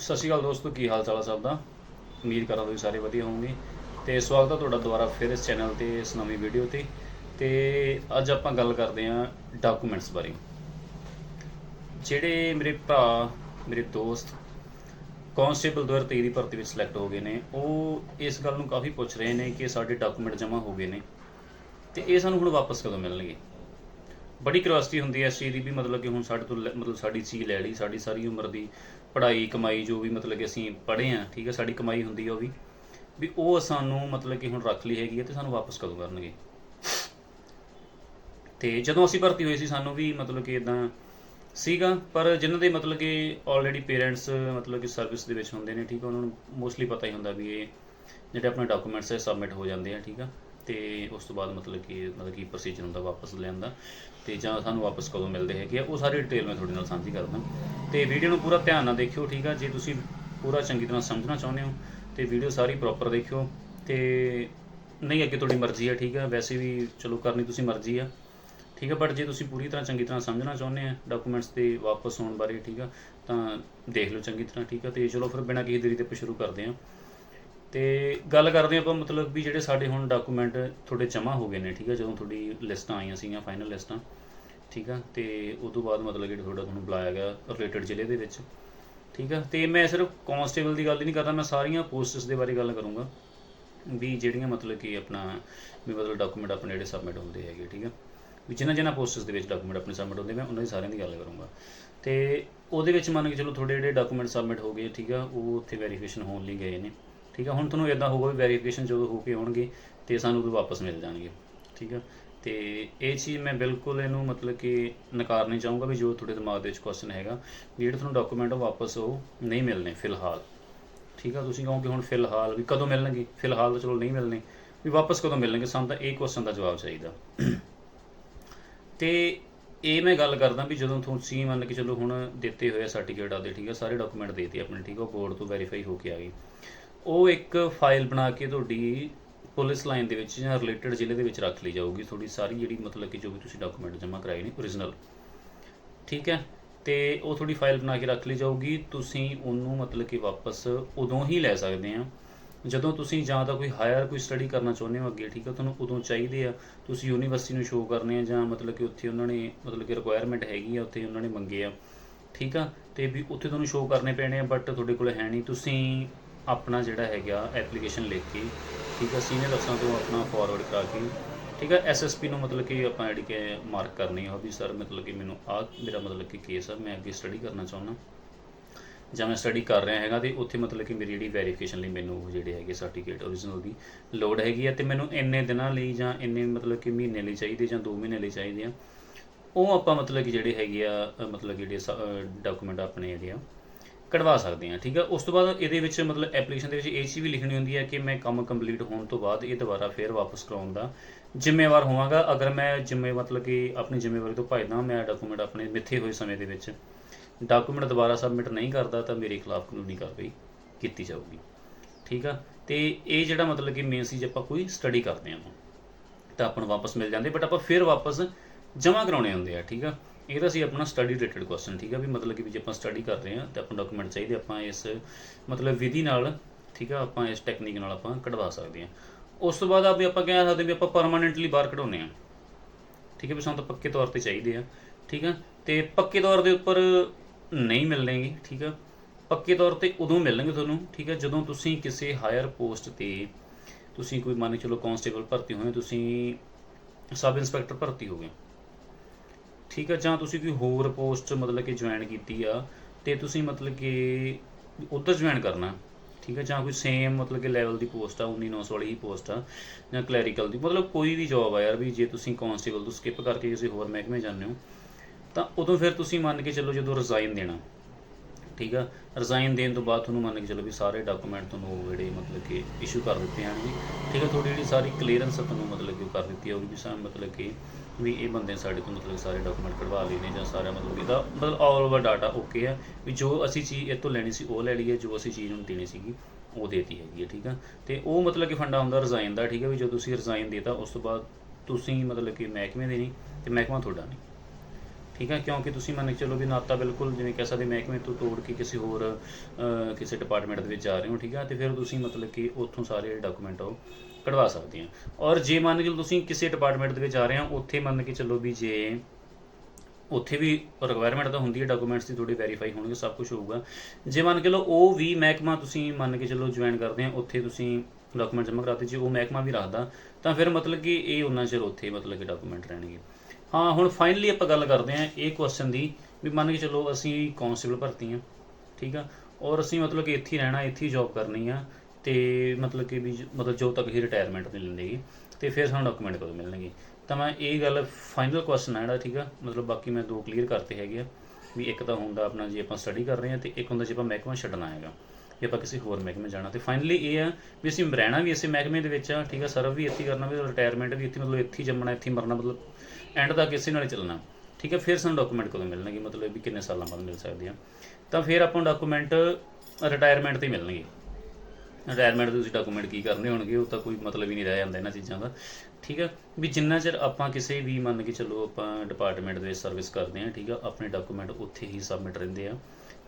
ਸਤਿ ਸ਼੍ਰੀ ਅਕਾਲ ਦੋਸਤੋ, ਕੀ ਹਾਲ ਚਾਲ ਹੈ ਸਭ ਦਾ? ਉਮੀਦ ਕਰਾਂ ਤੁਸੀਂ ਸਾਰੇ ਵਧੀਆ ਹੋਵੋਗੇ। ਤੇ ਸਵਾਗਤ ਹੈ ਤੁਹਾਡਾ ਦੁਬਾਰਾ ਫਿਰ ਇਸ ਚੈਨਲ ਤੇ, ਇਸ ਨਵੀਂ ਵੀਡੀਓ ਤੇ। ਤੇ ਅੱਜ ਆਪਾਂ ਗੱਲ ਕਰਦੇ ਹਾਂ ਡਾਕੂਮੈਂਟਸ ਬਾਰੇ। ਜਿਹੜੇ ਮੇਰੇ ਭਰਾ, ਮੇਰੇ ਦੋਸਤ ਕਾਂਸਟੇਬਲ 2023 ਦੀ ਭਰਤੀ ਵਿੱਚ ਸਿਲੈਕਟ ਹੋ ਗਏ ਨੇ, ਉਹ ਇਸ ਗੱਲ ਨੂੰ ਕਾਫੀ ਪੁੱਛ ਰਹੇ ਨੇ ਕਿ ਸਾਡੇ ਡਾਕੂਮੈਂਟ ਜਮ੍ਹਾਂ ਹੋ ਗਏ ਨੇ। ਤੇ ਇਹ ਸਾਨੂੰ ਹੁਣ ਵਾਪਸ ਕਦੋਂ ਮਿਲਣਗੇ? ਬੜੀ ਕਿਉਰਿਓਸਿਟੀ ਹੁੰਦੀ ਹੈ ਇਸ ਚੀਜ਼ ਦੀ ਵੀ ਮਤਲਬ ਕਿ ਹੁਣ ਸਾਡੇ ਤੋਂ ਲੈ- ਮਤਲਬ ਸਾਡੀ ਚੀਜ਼ ਲੈ ਲਈ, ਸਾਡੀ ਸਾਰੀ ਉਮਰ ਦੀ। ਪੜ੍ਹਾਈ, ਕਮਾਈ ਜੋ ਵੀ ਮਤਲਬ ਕਿ ਅਸੀਂ ਪੜ੍ਹੇ ਆ ਠੀਕ ਹੈ, ਸਾਡੀ ਕਮਾਈ ਹੁੰਦੀ ਹੈ ਉਹ ਵੀ ਵੀ ਉਹ ਸਾਨੂੰ ਮਤਲਬ ਕਿ ਹੁਣ ਰੱਖ ਲਈ ਹੈਗੀ ਹੈ ਤੇ ਸਾਨੂੰ ਵਾਪਸ ਕਦੋਂ ਕਰਨਗੇ? ਤੇ ਜਦੋਂ ਅਸੀਂ ਭਰਤੀ ਹੋਏ ਸੀ, ਸਾਨੂੰ ਵੀ ਮਤਲਬ ਕਿ ਇਦਾਂ ਸੀਗਾ, ਪਰ ਜਿਨ੍ਹਾਂ ਦੇ ਮਤਲਬ ਕਿ ਆਲਰੇਡੀ ਪੇਰੈਂਟਸ ਮਤਲਬ ਕਿ ਸਰਵਿਸ ਦੇ ਵਿੱਚ ਹੁੰਦੇ ਨੇ, ਠੀਕ ਆ ਉਹਨਾਂ ਨੂੰ ਮੋਸਟਲੀ ਪਤਾ ਹੀ ਹੁੰਦਾ ਵੀ ਇਹ ਜਿਹੜੇ ਆਪਣੇ ਡਾਕੂਮੈਂਟਸ ਹੈ ਸਬਮਿਟ ਹੋ ਜਾਂਦੇ ਆ, ਠੀਕ ਆ। ਤੇ ਉਸ ਤੋਂ ਬਾਅਦ ਮਤਲਬ ਕਿ ਮਤਲਬ ਕਿ ਪ੍ਰੋਸੀਜਰ ਹੁੰਦਾ ਵਾਪਸ ਲੈਣ ਦਾ ਤੇ ਜਾਂ ਸਾਨੂੰ ਵਾਪਸ ਕਦੋਂ ਮਿਲਦੇ ਹੈਗੇ ਆ, ਉਹ ਸਾਰੀ ਡਿਟੇਲ ਮੈਂ ਤੁਹਾਡੇ ਨਾਲ ਸਾਂਝੀ ਕਰਦਾ ਤੇ ਵੀਡੀਓ ਨੂੰ ਪੂਰਾ ਧਿਆਨ ਨਾਲ ਦੇਖਿਓ, ਠੀਕ ਆ? ਜੇ ਤੁਸੀਂ ਪੂਰਾ ਚੰਗੀ ਤਰ੍ਹਾਂ ਸਮਝਣਾ ਚਾਹੁੰਦੇ ਹੋ, ਤੇ ਵੀਡੀਓ ਸਾਰੀ ਪ੍ਰੋਪਰ ਦੇਖਿਓ। ਤੇ ਨਹੀਂ, ਅੱਗੇ ਤੁਹਾਡੀ ਮਰਜ਼ੀ ਆ, ਠੀਕ ਆ? ਵੈਸੇ ਵੀ ਚਲੋ, ਕਰਨੀ ਤੁਸੀਂ ਮਰਜ਼ੀ ਆ, ਠੀਕ ਹੈ ਬਟ ਜੇ ਤੁਸੀਂ ਪੂਰੀ ਤਰ੍ਹਾਂ ਚੰਗੀ ਤਰ੍ਹਾਂ ਸਮਝਣਾ ਚਾਹੁੰਦੇ ਆ ਡਾਕੂਮੈਂਟਸ ਦੇ ਵਾਪਸ ਹੋਣ ਬਾਰੇ, ਠੀਕ ਆ? ਤਾਂ ਦੇਖ ਲਓ ਚੰਗੀ ਤਰ੍ਹਾਂ, ਠੀਕ ਆ? ਤੇ ਚਲੋ, ਫਿਰ ਬਿਨਾਂ ਕਿਸੇ ਦੇਰੀ ਦੇ ਆਪਾਂ ਸ਼ੁਰੂ ਕਰਦੇ ਆ ਤੇ ਗੱਲ ਕਰਦੇ ਆਪਾਂ ਮਤਲਬ ਵੀ ਜਿਹੜੇ ਸਾਡੇ ਹੁਣ ਡਾਕੂਮੈਂਟ ਤੁਹਾਡੇ ਜਮ੍ਹਾਂ ਹੋ ਗਏ ਨੇ, ਠੀਕ ਆ? ਜਦੋਂ ਤੁਹਾਡੀ ਲਿਸਟਾਂ ਆਈਆਂ ਸੀਗੀਆਂ ਫਾਈਨਲ ਲਿਸਟਾਂ, ਠੀਕ ਆ? ਤੇ ਉਸ ਤੋਂ ਬਾਅਦ ਮਤਲਬ ਕਿ ਤੁਹਾਡਾ ਤੁਹਾਨੂੰ ਬੁਲਾਇਆ ਗਿਆ ਰਿਲੇਟਡ ਜ਼ਿਲ੍ਹੇ ਦੇ ਵਿੱਚ, ਠੀਕ ਆ? ਤੇ ਮੈਂ ਸਿਰਫ ਕਾਂਸਟੇਬਲ ਦੀ ਗੱਲ ਹੀ ਨਹੀਂ ਕਰਦਾ, ਮੈਂ ਸਾਰੀਆਂ ਪੋਸਟਸ ਦੇ ਬਾਰੇ ਗੱਲ ਕਰੂੰਗਾ, ਵੀ ਜਿਹੜੀਆਂ ਮਤਲਬ ਕਿ ਆਪਣਾ, ਵੀ ਮਤਲਬ ਡਾਕੂਮੈਂਟ ਆਪਣੇ ਜਿਹੜੇ ਸਬਮਿਟ ਹੁੰਦੇ ਹੈਗੇ, ਠੀਕ ਆ? ਵੀ ਜਿਨ੍ਹਾਂ ਜਿਨ੍ਹਾਂ ਪੋਸਟਸ ਦੇ ਵਿੱਚ ਡਾਕੂਮੈਂਟ ਆਪਣੇ ਸਬਮਿਟ ਹੁੰਦੇ, ਮੈਂ ਉਹਨਾਂ ਦੀ ਸਾਰਿਆਂ ਦੀ ਗੱਲ ਕਰੂੰਗਾ। ਤੇ ਉਹਦੇ ਵਿੱਚ ਮੰਨ ਕੇ ਚਲੋ ਤੁਹਾਡੇ ਜਿਹੜੇ ਡਾਕੂਮੈਂਟ ਸਬਮਿਟ ਹੋ ਗਏ, ਠੀਕ ਆ? ਉਹ ਉੱਥੇ ਵੈਰੀਫਿਕੇਸ਼ਨ ਹੋਣ ਲਈ ਗਏ ਨੇ। ਠੀਕ ਆ, ਹੁਣ ਤੁਹਾਨੂੰ ਇਦਾਂ ਹੋਊਗਾ ਵੀ ਵੈਰੀਫਿਕੇਸ਼ਨ ਜਦੋਂ ਹੋ ਕੇ ਆਉਣਗੇ ਤੇ ਸਾਨੂੰ ਉਹ ਵਾਪਸ ਮਿਲ ਜਾਣਗੇ, ਠੀਕ ਆ। ਤੇ ਇਹ ਚੀਜ਼ ਮੈਂ ਬਿਲਕੁਲ ਇਹਨੂੰ ਮਤਲਬ ਕਿ ਨਕਾਰ ਨਹੀਂ ਚਾਹੂੰਗਾ ਵੀ ਜੋ ਤੁਹਾਡੇ ਦਿਮਾਗ ਦੇ ਵਿੱਚ ਕੁਐਸਚਨ ਹੈਗਾ, ਵੀ ਜਿਹੜੇ ਤੁਹਾਨੂੰ ਡਾਕੂਮੈਂਟ ਵਾਪਸ ਉਹ ਨਹੀਂ ਮਿਲਨੇ ਫਿਲਹਾਲ, ਠੀਕ ਆ। ਤੁਸੀਂ ਕਹੋਗੇ ਹੁਣ ਫਿਲਹਾਲ ਵੀ ਕਦੋਂ ਮਿਲਣਗੇ? ਫਿਲਹਾਲ ਤਾਂ ਚਲੋ ਨਹੀਂ ਮਿਲਣੇ, ਵੀ ਵਾਪਸ ਕਦੋਂ ਮਿਲਣਗੇ? ਸਾਨੂੰ ਤਾਂ ਇਹ ਕੁਐਸਚਨ ਦਾ ਜਵਾਬ ਚਾਹੀਦਾ। ਤੇ ਇਹ ਮੈਂ ਗੱਲ ਕਰਦਾ ਵੀ ਜਦੋਂ ਤੁਸੀਂ ਮੰਨ ਕੇ ਚਲੋ ਹੁਣ ਦਿੱਤੇ ਹੋਏ ਸਰਟੀਫਿਕੇਟ ਆਦੇ ਠੀਕ ਆ, ਸਾਰੇ ਡਾਕੂਮੈਂਟ ਦੇਤੇ ਆਪਣੇ, ਠੀਕ ਆ, ਉਹ ਬੋਰਡ ਤੋਂ ਵੈਰੀਫਾਈ ਹੋ ਕੇ ਆ ਗਏ। ਉਹ ਇੱਕ ਫਾਈਲ ਬਣਾ ਕੇ ਤੁਹਾਡੀ ਪੁਲਿਸ ਲਾਈਨ ਦੇ ਵਿੱਚ ਜਾਂ ਰਿਲੇਟਡ ਜ਼ਿਲ੍ਹੇ ਦੇ ਵਿੱਚ ਰੱਖ ਲਈ ਜਾਊਗੀ, ਤੁਹਾਡੀ ਸਾਰੀ ਜਿਹੜੀ ਮਤਲਬ ਕਿ ਜੋ ਵੀ ਤੁਸੀਂ ਡਾਕੂਮੈਂਟ ਜਮ੍ਹਾਂ ਕਰਾਏ ਨੇ ਓਰੀਜਨਲ ਠੀਕ ਹੈ? ਤੇ ਉਹ ਤੁਹਾਡੀ ਫਾਈਲ ਬਣਾ ਕੇ ਰੱਖ ਲਈ ਜਾਊਗੀ, ਤੁਸੀਂ ਉਹਨੂੰ ਮਤਲਬ ਕਿ ਵਾਪਸ ਉਦੋਂ ਹੀ ਲੈ ਸਕਦੇ ਆ ਜਦੋਂ ਤੁਸੀਂ ਜਾਂ ਤਾਂ ਕੋਈ ਹਾਇਰ ਕੋਈ ਸਟੱਡੀ ਕਰਨਾ ਚਾਹੁੰਦੇ ਹੋ ਅੱਗੇ, ਠੀਕ ਹੈ ਤੁਹਾਨੂੰ ਉਦੋਂ ਚਾਹੀਦੇ ਆ। ਤੁਸੀਂ ਯੂਨੀਵਰਸਿਟੀ ਨੂੰ ਸ਼ੋਅ ਕਰਨੇ ਆ ਜਾਂ ਮਤਲਬ ਕਿ ਉੱਥੇ ਉਹਨਾਂ ਨੇ ਮਤਲਬ ਕਿ ਰਿਕੁਆਇਰਮੈਂਟ ਹੈਗੀ ਆ, ਉੱਥੇ ਉਹਨਾਂ ਨੇ ਮੰਗੇ ਆ। ਠੀਕ ਆ? ਤੇ ਵੀ ਉੱਥੇ ਤੁਹਾਨੂੰ ਸ਼ੋਅ ਕਰਨੇ ਪੈਣੇ ਆ ਬਟ ਤੁਹਾਡੇ ਕੋਲ ਹੈ ਨਹੀਂ। ਤੁਸੀਂ ਆਪਣਾ ਜਿਹੜਾ ਹੈਗਾ ਐਪਲੀਕੇਸ਼ਨ ਲਿਖ ਕੇ, ਠੀਕ ਆ, ਸੀਨੀਅਰ ਅਫਸਰਾਂ ਤੋਂ ਆਪਣਾ ਫਾਰਵਰਡ ਕਰਾ ਕੇ, ਠੀਕ ਹੈ ਐਸਐਸਪੀ ਨੂੰ ਮਤਲਬ ਕਿ ਆਪਾਂ ਜਿਹੜੀ ਕਿ ਮਾਰਕ ਕਰਨੀ ਆ ਵੀ ਸਰ ਮਤਲਬ ਕਿ ਮੈਨੂੰ ਆ ਮੇਰਾ ਮਤਲਬ ਕਿ ਕੇਸ ਹੈ ਮੈਂ ਅੱਗੇ ਸਟੱਡੀ ਕਰਨਾ ਚਾਹੁੰਦਾ। ਜਾਂ ਮੈਂ ਸਟੱਡੀ ਕਰ ਰਿਹਾ ਹੈਗਾ ਤੇ ਉੱਥੇ ਮਤਲਬ ਕਿ ਮੇਰੀ ਜਿਹੜੀ ਵੈਰੀਫਿਕੇਸ਼ਨ ਲਈ ਮੈਨੂੰ ਉਹ ਜਿਹੜੇ ਹੈਗੇ ਸਰਟੀਫਿਕੇਟ ਓਰੀਜਨਲ ਦੀ ਲੋਡ ਹੈਗੀ ਹੈ ਤੇ ਮੈਨੂੰ ਇੰਨੇ ਦਿਨਾਂ ਲਈ ਜਾਂ ਇੰਨੇ ਮਤਲਬ ਕਿ ਮਹੀਨੇ ਲਈ ਚਾਹੀਦੇ ਜਾਂ 2 ਮਹੀਨੇ ਲਈ ਚਾਹੀਦੇ ਆ, ਉਹ ਆਪਾਂ ਮਤਲਬ ਕਿ ਜਿਹੜੇ ਹੈਗੇ ਆ, ਮਤਲਬ ਕਿ ਜਿਹੜੇ ਡਾਕੂਮੈਂਟ ਆਪਣੇ ਜਿਹੜੇ ਆ ਕਢਵਾ ਸਕਦੇ ਹਾਂ, ਠੀਕ ਆ? ਉਸ ਤੋਂ ਬਾਅਦ ਇਹਦੇ ਵਿੱਚ ਮਤਲਬ ਐਪਲੀਕੇਸ਼ਨ ਦੇ ਵਿੱਚ ਇਹ ਚੀਜ਼ ਵੀ ਲਿਖਣੀ ਹੁੰਦੀ ਹੈ ਕਿ ਮੈਂ ਕੰਮ ਕੰਪਲੀਟ ਹੋਣ ਤੋਂ ਬਾਅਦ ਇਹ ਦੁਬਾਰਾ ਫੇਰ ਵਾਪਸ ਕਰਾਉਣ ਦਾ ਜ਼ਿੰਮੇਵਾਰ ਹੋਵਾਂਗਾ। ਅਗਰ ਮੈਂ ਜ਼ਿੰਮੇ, ਮਤਲਬ ਕਿ ਆਪਣੀ ਜ਼ਿੰਮੇਵਾਰੀ ਤੋਂ ਭੱਜਦਾ ਮੈਂ ਡਾਕੂਮੈਂਟ ਆਪਣੇ ਮਿੱਥੇ ਹੋਏ ਸਮੇਂ ਦੇ ਵਿੱਚ ਡਾਕੂਮੈਂਟ ਦੁਬਾਰਾ ਸਬਮਿਟ ਨਹੀਂ ਕਰਦਾ, ਤਾਂ ਮੇਰੇ ਖਿਲਾਫ ਕਾਨੂੰਨੀ ਕਾਰਵਾਈ ਕੀਤੀ ਜਾਊਗੀ। ਠੀਕ ਆ? ਤੇ ਇਹ ਜਿਹੜਾ ਮਤਲਬ ਕਿ ਮੇਨ ਸੀ ਜੇ ਆਪਾਂ ਕੋਈ ਸਟੱਡੀ ਕਰਦੇ ਹਾਂ ਤਾਂ ਆਪਾਂ ਨੂੰ ਵਾਪਸ ਮਿਲ ਜਾਂਦੇ ਬਟ ਆਪਾਂ ਫਿਰ ਵਾਪਸ ਜਮ੍ਹਾਂ ਕਰਾਉਣੇ ਹੁੰਦੇ ਆ, ਠੀਕ ਆ? ਇਹ ਤਾਂ ਸੀ ਆਪਣਾ ਸਟੱਡੀ ਰਿਲੇਟਡ ਕੁਐਸਚਨ ਠੀਕ ਆ? ਵੀ ਮਤਲਬ ਕਿ ਵੀ ਜੇ ਆਪਾਂ ਸਟੱਡੀ ਕਰ ਰਹੇ ਆ ਤੇ ਆਪਾਂ ਡਾਕੂਮੈਂਟ ਚਾਹੀਦੇ, ਆਪਾਂ ਇਸ ਮਤਲਬ ਵਿਧੀ ਨਾਲ, ਠੀਕ ਆ? ਆਪਾਂ ਇਸ ਟੈਕਨੀਕ ਨਾਲ ਆਪਾਂ ਕਢਵਾ ਸਕਦੇ ਆ ਉਸ ਤੋਂ ਬਾਅਦ ਆਪੇ ਆਪਾਂ ਕਹਿ ਸਕਦੇ ਵੀ ਆਪਾਂ ਪਰਮਾਨੈਂਟਲੀ ਬਾਹਰ ਕਢਾਉਨੇ ਆ ਠੀਕ ਹੈ ਵੀ ਸਾਨੂੰ ਤਾਂ ਪੱਕੇ ਤੌਰ ਤੇ ਚਾਹੀਦੇ ਆ। ਠੀਕ ਆ? ਤੇ ਪੱਕੇ ਤੌਰ ਦੇ ਉੱਪਰ ਨਹੀਂ ਮਿਲਣਗੇ, ਠੀਕ ਆ? ਪੱਕੇ ਤੌਰ ਤੇ ਉਦੋਂ ਮਿਲਣਗੇ ਤੁਹਾਨੂੰ, ਠੀਕ ਆ? ਜਦੋਂ ਤੁਸੀਂ ਕਿਸੇ ਹਾਇਰ ਪੋਸਟ ਤੇ ਤੁਸੀਂ ਕੋਈ ਮੰਨ ਕੇ ਚਲੋ ਕਾਂਸਟੇਬਲ ਭਰਤੀ ਹੋਏ ਤੁਸੀਂ ਸਬ ਇੰਸਪੈਕਟਰ ਭਰਤੀ ਹੋ ਗਏ ਠੀਕ ਆ, ਜਾਂ ਤੁਸੀਂ ਕੋਈ ਹੋਰ ਪੋਸਟ ਮਤਲਬ ਕਿ ਜੁਆਇਨ ਕੀਤੀ ਆ, ਤੇ ਤੁਸੀਂ ਮਤਲਬ ਕਿ ਉੱਧਰ ਜੁਆਇਨ ਕਰਨਾ, ਠੀਕ ਆ, ਜਾਂ ਕੋਈ ਸੇਮ ਮਤਲਬ ਕਿ ਲੈਵਲ ਦੀ ਪੋਸਟ ਆ 19900 ਵਾਲੀ ਹੀ ਪੋਸਟ ਆ, ਜਾਂ ਕਲੈਰੀਕਲ ਦੀ, ਮਤਲਬ ਕੋਈ ਵੀ ਜੌਬ ਆ ਯਾਰ ਵੀ ਜੇ ਤੁਸੀਂ ਕਾਂਸਟੇਬਲ ਤੋਂ ਸਕਿਪ ਕਰਕੇ ਕਿਸੇ ਹੋਰ ਮਹਿਕਮੇ ਜਾਂਦੇ ਹੋ, ਤਾਂ ਉਦੋਂ ਫਿਰ ਤੁਸੀਂ ਮੰਨ ਕੇ ਚੱਲੋ ਜਦੋਂ ਰਿਜ਼ਾਈਨ ਦੇਣਾ ਠੀਕ ਆ? ਰਿਜ਼ਾਈਨ ਦੇਣ ਤੋਂ ਬਾਅਦ ਤੁਹਾਨੂੰ ਮੰਨ ਕੇ ਚੱਲੋ ਵੀ ਸਾਰੇ ਡਾਕੂਮੈਂਟ ਤੁਹਾਨੂੰ ਜਿਹੜੇ ਮਤਲਬ ਕਿ ਇਸ਼ੂ ਕਰ ਦਿੱਤੇ ਜਾਣਗੇ। ਠੀਕ ਆ, ਤੁਹਾਡੀ ਜਿਹੜੀ ਸਾਰੀ ਕਲੀਅਰੈਂਸ ਤੁਹਾਨੂੰ ਮਤਲਬ ਕਿ ਉਹ ਕਰ ਦਿੱਤੀ ਹੋਊਗੀ ਵੀ ਸਾਨੂੰ ਮਤਲਬ ਕਿ ਵੀ ਇਹ ਬੰਦੇ ਨੇ ਸਾਡੇ ਤੋਂ ਮਤਲਬ ਸਾਰੇ ਡਾਕੂਮੈਂਟ ਕਢਵਾ ਲਏ ਨੇ ਜਾਂ ਸਾਰਾ ਮਤਲਬ ਇਹਦਾ ਮਤਲਬ ਆਲ ਓਵਰ ਡਾਟਾ ਓਕੇ ਆ ਵੀ ਜੋ ਅਸੀਂ ਚੀਜ਼ ਇਹ ਤੋਂ ਲੈਣੀ ਸੀ ਉਹ ਲੈ ਲਈਏ, ਜੋ ਅਸੀਂ ਚੀਜ਼ ਨੂੰ ਦੇਣੀ ਸੀਗੀ, ਉਹ ਦੇਤੀ ਹੈਗੀ ਹੈ ਠੀਕ ਆ? ਤੇ ਉਹ ਮਤਲਬ ਕਿ ਫੰਡਾ ਹੁੰਦਾ ਰਿਜ਼ਾਈਨ ਦਾ, ਠੀਕ ਹੈ ਵੀ ਜਦੋਂ ਤੁਸੀਂ ਰਿਜ਼ਾਈਨ ਦੇਤਾ, ਉਸ ਤੋਂ ਬਾਅਦ ਤੁਸੀਂ ਮਤਲਬ ਕਿ ਮਹਿਕਮੇ ਦੇ ਨਹੀਂ ਤੇ ਮਹਿਕਮਾ ਤੁਹਾਡਾ ਨਹੀਂ। ਠੀਕ ਹੈ, ਕਿਉਂਕਿ ਤੁਸੀਂ ਮੰਨ ਕੇ ਚੱਲੋ ਵੀ ਨਾਤਾ ਬਿਲਕੁਲ ਜਿਵੇਂ ਕਹਿ ਸਕਦੇ, ਮਹਿਕਮੇ ਤੋਂ ਤੋੜ ਕੇ ਕਿਸੇ ਹੋਰ ਕਿਸੇ ਡਿਪਾਰਟਮੈਂਟ ਦੇ ਵਿੱਚ ਜਾ ਰਹੇ ਹੋ, ਠੀਕ ਹੈ, ਤੇ ਫਿਰ ਤੁਸੀਂ ਮਤਲਬ ਕਿ ਉੱਥੋਂ ਸਾਰੇ ਡਾਕੂਮੈਂਟ ਉਹ ਕਢਵਾ ਸਕਦੇ ਆ ਔਰ ਜੇ ਮੰਨ ਕੇ ਚੱਲੋ ਤੁਸੀਂ ਕਿਸੇ ਡਿਪਾਰਟਮੈਂਟ ਦੇ ਵਿੱਚ ਜਾ ਰਹੇ ਹੋ, ਉੱਥੇ ਮੰਨ ਕੇ ਚੱਲੋ ਵੀ ਜੇ ਉੱਥੇ ਵੀ ਰਿਕੁਆਇਰਮੈਂਟ ਤਾਂ ਹੁੰਦੀ ਹੈ ਡਾਕੂਮੈਂਟਸ ਦੀ ਥੋੜੀ ਵੈਰੀਫਾਈ ਹੋਣਗੇ, ਸਭ ਕੁਝ ਹੋਊਗਾ। ਜੇ ਮੰਨ ਕੇ ਲਓ ਉਹ ਵੀ ਮਹਿਕਮਾ ਤੁਸੀਂ ਮੰਨ ਕੇ ਚੱਲੋ ਜੁਆਇਨ ਕਰਦੇ ਆ ਉੱਥੇ ਤੁਸੀਂ ਡਾਕੂਮੈਂਟ ਜਮ੍ਹਾਂ ਕਰਾਤੇ ਜੇ ਉਹ ਮਹਿਕਮਾ ਵੀ ਰੱਖਦਾ, ਤਾਂ ਫਿਰ ਮਤਲਬ ਕਿ ਇਹ ਉਹਨਾਂ ਚਿਰ ਉੱਥੇ ਮਤਲਬ ਕਿ ਡਾਕੂਮੈਂਟ ਰਹਿਣਗੇ। ਹਾਂ, ਹੁਣ ਫਾਈਨਲੀ ਆਪਾਂ ਗੱਲ ਕਰਦੇ ਹਾਂ ਇਹ ਕੁਐਸਚਨ ਦੀ ਵੀ ਮੰਨ ਕੇ ਚੱਲੋ ਅਸੀਂ ਕਾਂਸਟੇਬਲ ਭਰਤੀ ਆ ਠੀਕ ਆ? ਔਰ ਅਸੀਂ ਮਤਲਬ ਕਿ ਇੱਥੇ ਹੀ ਰਹਿਣਾ, ਇੱਥੇ ਹੀ ਜੌਬ ਕਰਨੀ ਆ ਤੇ ਮਤਲਬ ਕਿ ਵੀ ਮਤਲਬ ਜੋ ਤੱਕ ਹੀ ਰਿਟਾਇਰਮੈਂਟ ਨਹੀਂ ਲੈਂਦੇਗੀ ਤੇ ਫਿਰ ਸਾਨੂੰ ਡਾਕੂਮੈਂਟ ਕਦੋਂ ਮਿਲਣਗੇ? ਤਾਂ ਮੈਂ ਇਹ ਗੱਲ ਫਾਈਨਲ ਕੁਐਸਚਨ ਆ ਜਿਹੜਾ, ਠੀਕ ਆ? ਮਤਲਬ ਬਾਕੀ ਮੈਂ ਦੋ ਕਲੀਅਰ ਕਰਤੇ ਹੈਗੇ ਆ, ਵੀ ਇੱਕ ਤਾਂ ਹੁੰਦਾ ਆਪਣਾ ਜੇ ਆਪਾਂ ਸਟੱਡੀ ਕਰ ਰਹੇ ਆ ਤੇ ਇੱਕ ਹੁੰਦਾ ਜੇ ਆਪਾਂ ਮਹਿਕਮਾ ਛੱਡਣਾ ਹੈਗਾ। ਜੇ ਆਪਾਂ ਕਿਸੇ ਹੋਰ ਮਹਿਕਮੇ ਜਾਣਾ। ਤੇ ਫਾਈਨਲੀ ਇਹ ਆ ਵੀ ਅਸੀਂ ਰਹਿਣਾ ਵੀ ਇਸੇ ਮਹਿਕਮੇ ਦੇ ਵਿੱਚ ਆ, ਠੀਕ ਆ, ਸਰਵ ਵੀ ਇੱਥੇ ਕਰਨਾ ਵੀ ਰਿਟਾਇਰਮੈਂਟ ਵੀ ਇੱਥੇ ਮਤਲਬ ਇੱਥੇ ਜੰਮਣਾ, ਇੱਥੇ ਹੀ ਮਰਨਾ, ਮਤਲਬ ਐਂਡ ਤੱਕ ਇਸੇ ਨਾਲ ਹੀ ਚੱਲਣਾ। ਠੀਕ ਹੈ ਫਿਰ ਸਾਨੂੰ ਡਾਕੂਮੈਂਟ ਕਦੋਂ ਮਿਲਣਗੇ? ਮਤਲਬ ਵੀ ਕਿੰਨੇ ਸਾਲਾਂ ਬਾਅਦ ਮਿਲ ਸਕਦੇ ਆ। ਤਾਂ ਫਿਰ ਆਪਾਂ ਡਾਕੂਮੈਂਟ ਰਿਟਾਇਰਮੈਂਟ ਤੇ ਮਿਲਣਗੇ। ਰਿਟਾਇਰਮੈਂਟ ਦੇ ਤੁਸੀਂ ਡਾਕੂਮੈਂਟ ਕੀ ਕਰਨੇ ਹੋਣਗੇ, ਉਹ ਤਾਂ ਕੋਈ ਮਤਲਬ ਹੀ ਨਹੀਂ ਰਹਿ ਜਾਂਦਾ ਇਹਨਾਂ ਚੀਜ਼ਾਂ ਦਾ। ਠੀਕ ਆ, ਵੀ ਜਿੰਨਾ ਚਿਰ ਆਪਾਂ ਕਿਸੇ ਵੀ ਮੰਨ ਕੇ ਚੱਲੋ ਆਪਾਂ ਡਿਪਾਰਟਮੈਂਟ ਦੇ ਵਿੱਚ ਸਰਵਿਸ ਕਰਦੇ ਆ, ਠੀਕ ਆ, ਆਪਣੇ ਡਾਕੂਮੈਂਟ ਉੱਥੇ ਹੀ ਸਬਮਿਟ ਰਹਿੰਦੇ ਆ।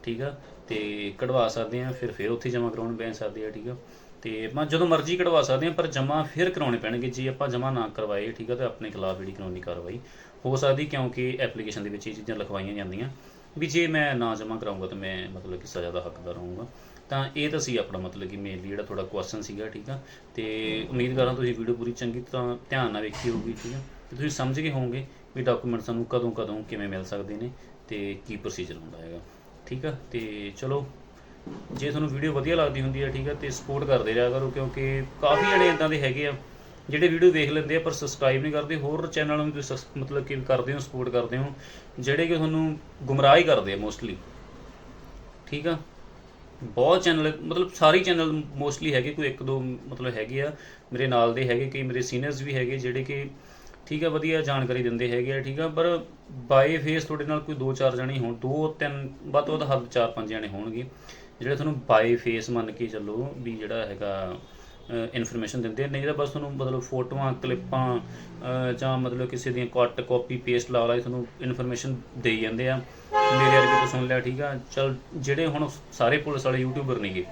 ਠੀਕ ਆ? ਤੇ ਕਢਵਾ ਸਕਦੇ ਆ, ਫਿਰ ਫਿਰ ਉੱਥੇ ਜਮ੍ਹਾਂ ਕਰਾਉਣ ਪੈ ਸਕਦੇ ਆ, ਠੀਕ ਆ? ਤੇ ਮੈਂ ਜਦੋਂ ਮਰਜ਼ੀ ਕਢਵਾ ਸਕਦੇ ਆ, ਪਰ ਜਮ੍ਹਾਂ ਫਿਰ ਕਰਾਉਣੇ ਪੈਣਗੇ, ਜੇ ਆਪਾਂ ਜਮ੍ਹਾਂ ਨਾ ਕਰਵਾਏ, ਠੀਕ ਆ, ਤੇ ਆਪਣੇ ਖਿਲਾਫ ਜਿਹੜੀ ਕਾਨੂੰਨੀ ਕਾਰਵਾਈ ਹੋ ਸਕਦੀ, ਕਿਉਂਕਿ ਐਪਲੀਕੇਸ਼ਨ ਦੇ ਵਿੱਚ ਇਹ ਚੀਜ਼ਾਂ ਲਿਖਵਾਈਆਂ ਜਾਂਦੀਆਂ। ਵੀ ਜੇ ਮੈਂ ਨਾ ਜਮ੍ਹਾਂ ਕਰਾਉਂਗਾ ਤਾਂ ਮੈਂ ਮਤਲਬ ਕਿ ਸਜ਼ਾ ਦਾ ਹੱਕਦਾਰ ਹੋਊਂਗਾ। ਤਾਂ ਇਹ ਤਾਂ ਸੀ ਆਪਣਾ ਮਤਲਬ ਕਿ ਮੇਨਲੀ ਜਿਹੜਾ ਤੁਹਾਡਾ ਕੁਐਸਚਨ ਸੀਗਾ, ਠੀਕ ਆ? ਤੇ ਉਮੀਦ ਕਰਾਂ ਤੁਸੀਂ ਵੀਡੀਓ ਪੂਰੀ ਚੰਗੀ ਤਰ੍ਹਾਂ ਧਿਆਨ ਨਾਲ ਵੇਖੀ ਹੋਊਗੀ, ਠੀਕ ਆ? ਤੇ ਤੁਸੀਂ ਸਮਝ ਗਏ ਹੋਵੋਗੇ ਵੀ ਡਾਕੂਮੈਂਟ ਸਾਨੂੰ ਕਦੋਂ ਕਦੋਂ ਕਿਵੇਂ ਮਿਲ ਸਕਦੇ ਨੇ ਤੇ ਕੀ ਪ੍ਰੋਸੀਜਰ ਹੁੰਦਾ ਹੈਗਾ। ਠੀਕ ਆ? ਤੇ ਚਲੋ, ਜੇ ਤੁਹਾਨੂੰ ਵੀਡੀਓ ਵਧੀਆ ਲੱਗਦੀ ਹੁੰਦੀ ਹੈ ਠੀਕ ਆ, ਤੇ ਸਪੋਰਟ ਕਰਦੇ ਰਿਹਾ ਕਰੋ, ਕਿਉਂਕਿ ਕਾਫੀ ਜਣੇ ਇਦਾਂ ਦੇ ਹੈਗੇ ਆ, ਜਿਹੜੇ ਵੀਡੀਓ ਦੇਖ ਲੈਂਦੇ ਆ, ਪਰ ਸਬਸਕ੍ਰਾਈਬ ਨਹੀਂ ਕਰਦੇ। ਹੋਰ ਚੈਨਲ ਨੂੰ ਤੁਸੀਂ ਸਬਸ- ਮਤਲਬ ਕਿ ਕਰਦੇ ਹੋ ਸਪੋਰਟ ਕਰਦੇ ਹੋ, ਜਿਹੜੇ ਕਿ ਤੁਹਾਨੂੰ ਗੁੰਮਰਾਹ ਹੀ ਕਰਦੇ ਆ ਮੋਸਟਲੀ ਠੀਕ ਆ? ਬਹੁਤ ਚੈਨਲ ਮਤਲਬ ਸਾਰੇ ਚੈਨਲ ਮੋਸਟਲੀ ਹੈਗੇ, ਕੋਈ ਇੱਕ ਦੋ ਮਤਲਬ ਹੈਗੇ ਆ, ਮੇਰੇ ਨਾਲ ਦੇ ਹੈਗੇ, ਕਈ ਮੇਰੇ ਸੀਨੀਅਰਸ ਵੀ ਹੈਗੇ, ਜਿਹੜੇ ਕਿ ਠੀਕ ਆ ਵਧੀਆ ਜਾਣਕਾਰੀ ਦਿੰਦੇ ਹੈਗੇ ਆ, ਠੀਕ ਆ, ਪਰ ਬਾਏ ਫੇਸ ਤੁਹਾਡੇ ਨਾਲ ਕੋਈ ਦੋ ਚਾਰ ਜਣੇ ਹੋਣ ਦੋ ਤਿੰਨ ਵੱਧ ਤੋਂ ਵੱਧ ਹੱਦ ਚਾਰ ਪੰਜ ਜਣੇ ਹੋਣਗੇ। ਜਿਹੜੇ ਤੁਹਾਨੂੰ ਬਾਏ ਫੇਸ ਮੰਨ ਕੇ ਚੱਲੋ ਵੀ ਜਿਹੜਾ ਹੈਗਾ ਇਨਫੋਰਮੇਸ਼ਨ ਦਿੰਦੇ ਨਹੀਂ ਤਾਂ ਬਸ ਤੁਹਾਨੂੰ ਮਤਲਬ ਫੋਟੋਆਂ ਕਲਿੱਪਾਂ ਜਾਂ ਮਤਲਬ ਕਿਸੇ ਦੀਆਂ ਕੱਟ ਕਾਪੀ ਪੇਸਟ ਲਾ ਲਾ ਤੁਹਾਨੂੰ ਇਨਫੋਰਮੇਸ਼ਨ ਦੇਈ ਜਾਂਦੇ ਆ। ਮੇਰੇ ਵਰਗੇ ਤੋਂ ਸੁਣ ਲਿਆ, ਠੀਕ ਆ, ਚਲ ਜਿਹੜੇ ਹੁਣ ਸਾਰੇ ਪੁਲਿਸ ਵਾਲੇ ਯੂਟਿਊਬਰ ਨੇਗੇ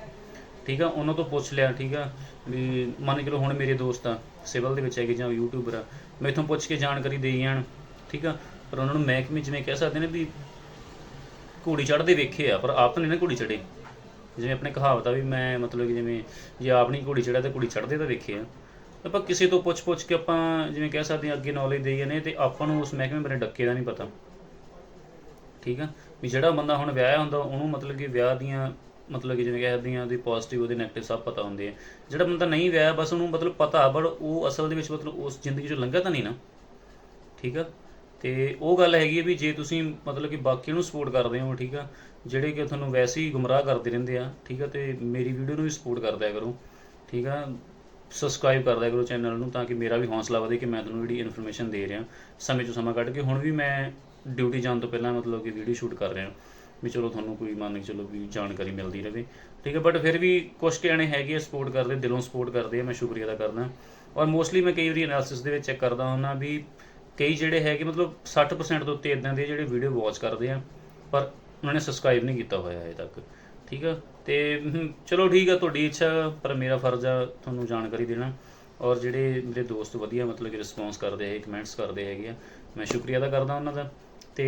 ਠੀਕ ਆ? ਉਹਨਾਂ ਤੋਂ ਪੁੱਛ ਲਿਆ, ਠੀਕ ਆ? ਵੀ ਮੰਨ ਕੇ ਲਓ ਹੁਣ ਮੇਰੇ ਦੋਸਤ ਆ, ਸਿਵਲ ਦੇ ਵਿੱਚ ਹੈਗੇ ਜਾਂ ਯੂਟਿਊਬਰ ਆ ਮੈਂ ਮੈਥੋਂ ਪੁੱਛ ਕੇ ਜਾਣਕਾਰੀ ਦੇਈ ਜਾਣ ਠੀਕ ਆ? ਪਰ ਉਹਨਾਂ ਨੂੰ ਮਹਿਕਮੇ ਜਿਵੇਂ ਕਹਿ ਸਕਦੇ ਨੇ ਵੀ ਘੋੜੀ ਚੜ੍ਹਦੇ ਵੇਖੇ ਆ, ਪਰ ਆਪ ਤਾਂ ਨਹੀਂ ਨਾ ਘੋੜੀ ਚੜੇ ਜਿਵੇਂ ਆਪਣੇ ਕਹਾਵਤ ਆ ਵੀ ਮੈਂ ਮਤਲਬ ਕਿ ਜਿਵੇਂ ਜੇ ਆਪ ਨਹੀਂ ਘੋੜੀ ਚੜਿਆ ਤਾਂ ਘੋੜੀ ਚੜ੍ਹਦੇ ਤਾਂ ਵੇਖੇ ਆ। ਆਪਾਂ ਕਿਸੇ ਤੋਂ ਪੁੱਛ ਪੁੱਛ ਕੇ ਆਪਾਂ ਜਿਵੇਂ ਕਹਿ ਸਕਦੇ ਹਾਂ ਅੱਗੇ ਨੌਲੇਜ ਦੇਈ ਜਾਂਦੇ ਤੇ ਆਪਾਂ ਨੂੰ ਉਸ ਮਹਿਕਮੇ ਬਾਰੇ ਡੱਕੇ ਦਾ ਨਹੀਂ ਪਤਾ। ਠੀਕ ਆ? ਵੀ ਜਿਹੜਾ ਬੰਦਾ ਹੁਣ ਵਿਆਹਿਆ ਹੁੰਦਾ, ਉਹਨੂੰ ਮਤਲਬ ਕਿ ਵਿਆਹ ਦੀਆਂ ਮਤਲਬ ਕਿ ਜਿਵੇਂ ਕਹਿ ਸਕਦੇ ਹਾਂ ਉਹਦੀ ਪੋਜ਼ਿਟਿਵ ਉਹਦੇ ਨੈਗੇਟਿਵ ਸਭ ਪਤਾ ਹੁੰਦੇ ਆ ਜਿਹੜਾ ਬੰਦਾ ਨਹੀਂ ਵਿਆਹ ਬਸ ਉਹਨੂੰ ਮਤਲਬ ਪਤਾ, ਪਰ ਉਹ ਅਸਲ ਦੇ ਵਿੱਚ ਮਤਲਬ ਉਸ ਜ਼ਿੰਦਗੀ ਚੋਂ ਲੰਘਾ ਤਾਂ ਨਹੀਂ ਨਾ। ਠੀਕ ਆ? ਤੇ ਉਹ ਗੱਲ ਹੈਗੀ ਹੈ ਵੀ ਜੇ ਤੁਸੀਂ ਮਤਲਬ ਕਿ ਬਾਕੀਆਂ ਨੂੰ ਸਪੋਰਟ ਕਰਦੇ ਹੋ, ਠੀਕ ਆ, ਜਿਹੜੇ ਕਿ ਤੁਹਾਨੂੰ ਵੈਸੇ ਹੀ ਗੁੰਮਰਾਹ ਕਰਦੇ ਰਹਿੰਦੇ ਆ, ਠੀਕ ਆ, ਤੇ ਮੇਰੀ ਵੀਡੀਓ ਨੂੰ ਵੀ ਸਪੋਰਟ ਕਰਦਿਆ ਕਰੋ। ਠੀਕ ਆ? ਸਬਸਕ੍ਰਾਈਬ ਕਰਦਿਆ ਕਰੋ ਚੈਨਲ ਨੂੰ ਤਾਂ ਕਿ ਮੇਰਾ ਵੀ ਹੌਸਲਾ ਵਧੇ ਕਿ ਮੈਂ ਤੁਹਾਨੂੰ ਜਿਹੜੀ ਇਨਫੋਰਮੇਸ਼ਨ ਦੇ ਰਿਹਾ। ਸਮੇਂ ਤੋਂ ਸਮਾਂ ਕੱਢ ਕੇ ਹੁਣ ਵੀ ਮੈਂ ਡਿਊਟੀ ਜਾਣ ਤੋਂ ਪਹਿਲਾਂ ਮਤਲਬ ਕਿ ਵੀਡੀਓ ਸ਼ੂਟ ਕਰ ਰਿਹਾ। ਵੀ ਚਲੋ ਤੁਹਾਨੂੰ ਕੋਈ ਮੰਨ ਕੇ ਚਲੋ ਵੀ ਜਾਣਕਾਰੀ ਮਿਲਦੀ ਰਹੇ ਠੀਕ ਹੈ ਬਟ ਫਿਰ ਵੀ ਕੁਝ ਕਹਿਣੇ ਹੈਗੇ ਆ ਸਪੋਰਟ ਕਰਦੇ, ਦਿਲੋਂ ਸਪੋਰਟ ਕਰਦੇ ਆ, ਮੈਂ ਸ਼ੁਕਰੀਆ ਅਦਾ ਕਰਦਾ। ਔਰ ਮੋਸਟਲੀ ਮੈਂ ਕਈ ਵਾਰੀ ਐਨਾਲਿਸਿਸ ਦੇ ਵਿੱਚ ਚੈੱਕ ਕਰਦਾ ਹੁੰਦਾ ਵੀ ਕਈ ਜਿਹੜੇ ਹੈਗੇ ਮਤਲਬ 60% ਤੋਂ ਉੱਤੇ ਇਦਾਂ ਦੇ ਜਿਹੜੇ ਵੀਡੀਓ ਵਾਚ ਕਰਦੇ ਆ, ਪਰ ਉਹਨਾਂ ਨੇ ਸਬਸਕ੍ਰਾਈਬ ਨਹੀਂ ਕੀਤਾ ਹੋਇਆ ਅਜੇ ਤੱਕ। ਠੀਕ ਆ? ਤੇ ਚਲੋ ਠੀਕ ਆ, ਤੁਹਾਡੀ ਇੱਛਾ, ਪਰ ਮੇਰਾ ਫਰਜ਼ ਆ ਤੁਹਾਨੂੰ ਜਾਣਕਾਰੀ ਦੇਣਾ। ਔਰ ਜਿਹੜੇ ਮੇਰੇ ਦੋਸਤ ਵਧੀਆ ਮਤਲਬ ਕਿ ਰਿਸਪੌਂਸ ਕਰਦੇ ਹੈ ਕਮੈਂਟਸ ਕਰਦੇ ਹੈਗੇ ਆ, ਮੈਂ ਸ਼ੁਕਰੀਆ ਅਦਾ ਕਰਦਾ ਉਹਨਾਂ ਦਾ। ਤੇ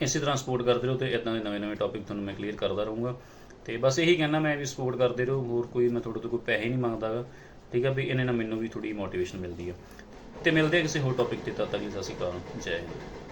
ਇਸੇ ਤਰ੍ਹਾਂ ਸਪੋਰਟ ਕਰਦੇ ਰਹੋ ਤੇ ਇਦਾਂ ਦੇ ਨਵੇਂ-ਨਵੇਂ ਟੌਪਿਕ ਤੁਹਾਨੂੰ ਮੈਂ ਕਲੀਅਰ ਕਰਦਾ ਰਹੂੰਗਾ। ਤੇ ਬਸ ਇਹੀ ਕਹਿਣਾ ਮੈਂ ਵੀ ਸਪੋਰਟ ਕਰਦੇ ਰਹੋ, ਹੋਰ ਕੋਈ ਮੈਂ ਤੁਹਾਡੇ ਤੋਂ ਕੋਈ ਪੈਸੇ ਨਹੀਂ ਮੰਗਦਾ ਗਾ ਠੀਕ ਆ ਵੀ ਇਹਨੇ ਨਾਲ ਮੈਨੂੰ ਵੀ ਥੋੜੀ ਮੋਟੀਵੇਸ਼ਨ ਮਿਲਦੀ ਆ। ਤੇ ਮਿਲਦੇ ਆ ਕਿਸੇ ਹੋਰ ਟੌਪਿਕ ਤੇ, ਤਦ ਤੱਕ ਲਈ ਸਤਿ ਸ਼੍ਰੀ ਅਕਾਲ, ਜੈ ਹਿੰਦ।